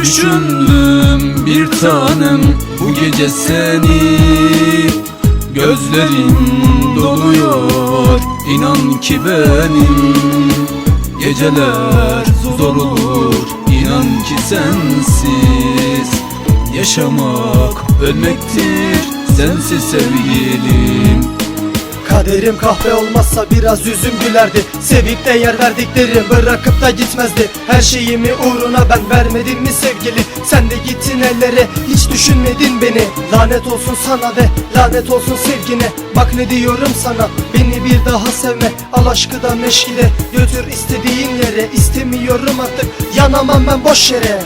Düşündüm bir tanem bu gece seni. Gözlerim doluyor inan ki benim. Geceler zor olur inan ki sensiz. Yaşamak ölmektir sensiz sevgilim Kaderim kahve olmazsa biraz yüzüm gülerdi. Sevip de yer verdiklerim bırakıp da gitmezdi. Her şeyimi uğruna ben vermedim mi sevgili? Sen de gittin ellere hiç düşünmedin beni. Lanet olsun sana ve lanet olsun sevgine. Bak ne diyorum sana beni bir daha sevme. Al aşkı da meşgile götür istediğin yere. İstemiyorum artık yanamam ben boş yere.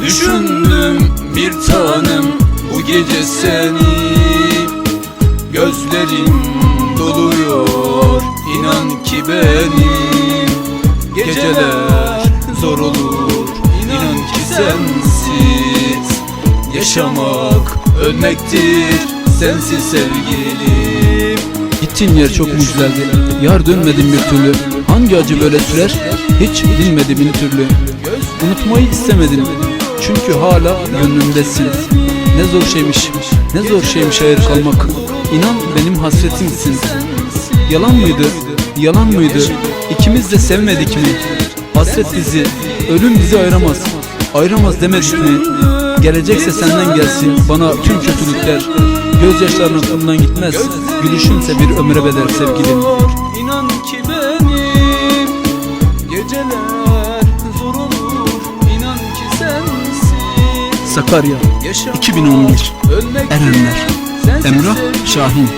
Düşündüm bir tanem bu gece seni Geceler zor olur. İnan ki sensiz Yaşamak ölmektir. Sensiz sevgilim. Gittiğin yer çok mu güzeldi Yar dönmedim bir türlü. Hangi acı böyle sürer? Hiç bilmedim bin türlü. Unutmayı istemedim. Çünkü hala gönlümdesin. Ne zor şeymiş Ne zor şeymiş hayır kalmak. İnan benim hasretimsin. Yalan mıydı? Yalan mıydı İkimiz de sevmedik mi? Hasret bizi Ölüm bizi ayıramaz. Ayıramaz demedik mi? Gelecekse senden gelsin Bana tüm kötülükler. Gözyaşların aklımdan gitmez Gülüşünse bir ömre bedel sevgilim. İnan ki benim Geceler zor olur. İnan ki sensiz Sakarya 2011 Erenler. Emrah Şahin